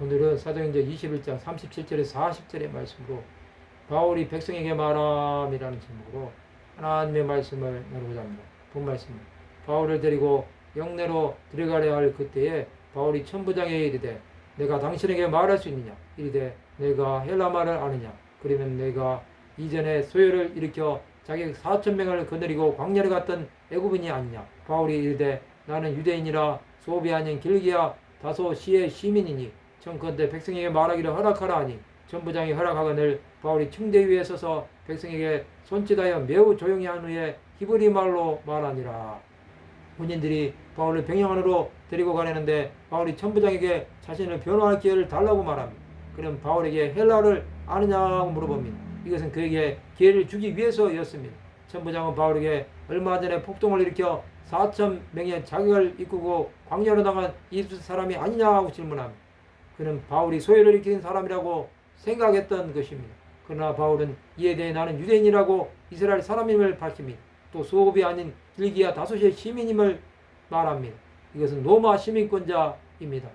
오늘은 사도행전 21장 37절에서 40절의 말씀으로 바울이 백성에게 말함이라는 제목으로 하나님의 말씀을 나누고자 합니다. 본 말씀. 바울을 데리고 영내로 들어가려 할 그때에 바울이 천부장에 이르되 내가 당신에게 말할 수 있느냐 이르되 내가 헬라 말을 아느냐 그러면 내가 이전에 소요를 일으켜 자기 4천 명을 거느리고 광야를 갔던 애굽인이 아니냐 바울이 이르되 나는 유대인이라 소비 아닌 길기야 다소 시의 시민이니 청컨대 백성에게 말하기를 허락하라 하니 전부장이 허락하거늘 바울이 층대 위에 서서 백성에게 손짓하여 매우 조용히 한 후에 히브리 말로 말하니라 군인들이 바울을 병영 안으로 데리고 가려는데 바울이 천부장에게 자신을 변호할 기회를 달라고 말합니다. 그럼 바울에게 헬라를 아느냐고 물어봅니다. 이것은 그에게 기회를 주기 위해서였습니다. 천부장은 바울에게 얼마 전에 폭동을 일으켜 4천 명의 자격을 이끌고 광야로 나간 이스 사람이 아니냐고 질문합니다. 그는 바울이 소외를 일으킨 사람이라고 생각했던 것입니다. 그러나 바울은 이에 대해 나는 유대인이라고 이스라엘 사람임을 밝힙니다. 또 수업이 아닌 길기야 다소시의 시민임을 말합니다. 이것은 로마 시민권자입니다.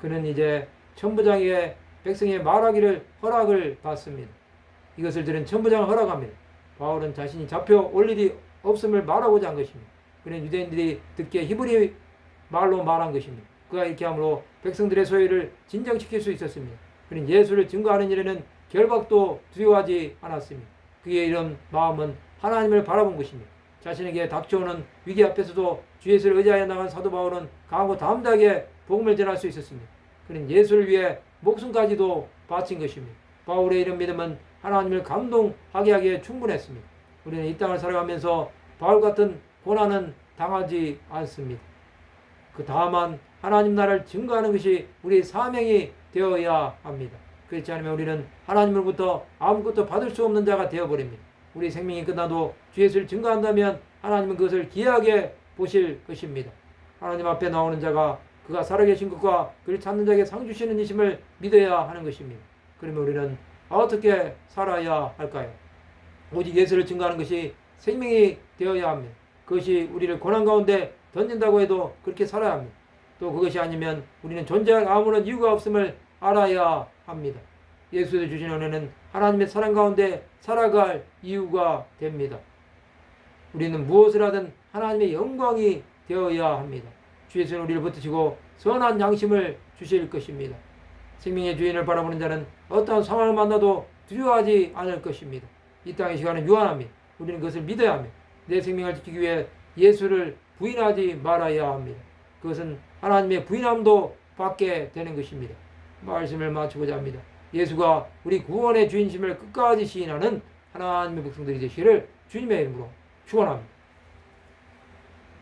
그는 이제 천부장에게 백성의 말하기를 허락을 받습니다. 이것을 들은 천부장은 허락합니다. 바울은 자신이 잡혀 올 일이 없음을 말하고자 한 것입니다. 그는 유대인들이 듣기에 히브리 말로 말한 것입니다. 그가 이렇게 함으로 백성들의 소유를 진정시킬 수 있었습니다. 그는 예수를 증거하는 일에는 결박도 두려워하지 않았습니다. 그의 이런 마음은 하나님을 바라본 것입니다. 자신에게 닥쳐오는 위기 앞에서도 주 예수를 의지하여 나간 사도 바울은 강하고 담대하게 복음을 전할 수 있었습니다. 그는 예수를 위해 목숨까지도 바친 것입니다. 바울의 이런 믿음은 하나님을 감동하게 하기에 충분했습니다. 우리는 이 땅을 살아가면서 바울 같은 고난은 당하지 않습니다. 그 다만 하나님 나라를 증거하는 것이 우리의 사명이 되어야 합니다. 그렇지 않으면 우리는 하나님으로부터 아무것도 받을 수 없는 자가 되어버립니다. 우리 생명이 끝나도 주 예수를 증거한다면 하나님은 그것을 기이하게 보실 것입니다. 하나님 앞에 나오는 자가 그가 살아계신 것과 그를 찾는 자에게 상 주시는 이심을 믿어야 하는 것입니다. 그러면 우리는 어떻게 살아야 할까요? 오직 예수를 증거하는 것이 생명이 되어야 합니다. 그것이 우리를 고난 가운데 던진다고 해도 그렇게 살아야 합니다. 또 그것이 아니면 우리는 존재할 아무런 이유가 없음을 알아야 합니다. 예수에 주신 은혜는 하나님의 사랑 가운데 살아갈 이유가 됩니다. 우리는 무엇을 하든 하나님의 영광이 되어야 합니다. 주 예수는 우리를 붙드시고 선한 양심을 주실 것입니다. 생명의 주인을 바라보는 자는 어떠한 상황을 만나도 두려워하지 않을 것입니다. 이 땅의 시간은 유한합니다. 우리는 그것을 믿어야 합니다. 내 생명을 지키기 위해 예수를 부인하지 말아야 합니다. 그것은 하나님의 부인함도 받게 되는 것입니다. 말씀을 마치고자 합니다. 예수가 우리 구원의 주인심을 끝까지 시인하는 하나님의 백성들이 되시기를 주님의 이름으로 축원합니다.